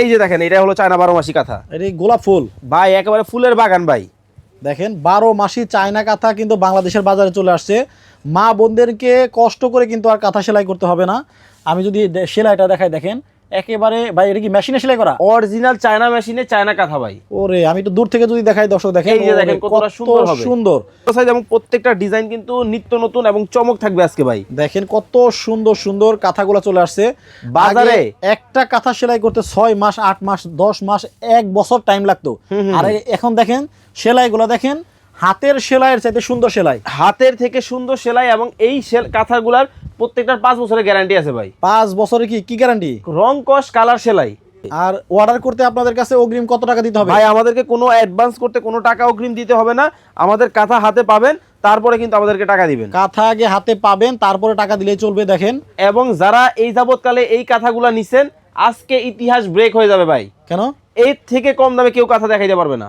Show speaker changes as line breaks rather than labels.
এই যে দেখেন এটা হলো চায়না বারো মাসি কাঁথা।
এটি গোলাপ ফুল।
ভাই একেবারে ফুলের বাগান ভাই।
দেখেন বারো মাসি চায়না কাঁথা কিন্তু বাংলাদেশের বাজারে চলে আসছে। মা বোনদেরকে কষ্ট করে কিন্তু আর কাঁথা সেলাই করতে হবে না। আমি যদি সেলাইটা দেখাই দেখেন একেবারে ভাই এটা কি মেশিনে সেলাই করা?
অরিজিনাল চায়না মেশিনে চায়না কাঁথা ভাই।
ওরে আমি একটু দূর থেকে যদি দেখাই দর্শক দেখেন
এই যে দেখেন কতটা
কত
সুন্দর হবে।
সুন্দর।
সাইজ এবং প্রত্যেকটা ডিজাইন কিন্তু নিত্য নতুন এবং চমক থাকবে আজকে ভাই।
দেখেন কত সুন্দর সুন্দর কাঁথাগুলো চলে আসছে।
বাজারে?
একটা কাঁথা সেলাই করতে ছয় মাস আট মাস দশ মাস এক বছর টাইম লাগতো। আর এখন দেখেন সেলাইগুলো দেখেন হাতের সেলাইয়ের চাইতে সুন্দর সেলাই।
হাতের থেকে সুন্দর সেলাই এবং এই কাঁথাগুলার প্রত্যেকটার পাঁচ বছরের গ্যারান্টি আছে ভাই।
পাঁচ বছরে কি? কি গ্যারান্টি
রং কস কালার সেলাই।
আর অর্ডার করতে আপনাদের কাছে অগ্রিম কত টাকা দিতে হবে?
ভাই আমাদেরকে কোনো অ্যাডভান্স করতে কোনো টাকা অগ্রিম দিতে হবে না। আমাদের কাঁথা হাতে পাবেন তারপরে কিন্তু আমাদেরকে টাকা দিবেন।
কাঁথা আগে হাতে পাবেন তারপরে টাকা দিলেই চলবে দেখেন।
এবং যারা এই যাবৎকালে এই কাঁথাগুলা নিছেন আজকে ইতিহাস ব্রেক হয়ে যাবে ভাই।
কেন?
এর থেকে কম দামে কেউ কাঁথা দেখাইতে পারবে না।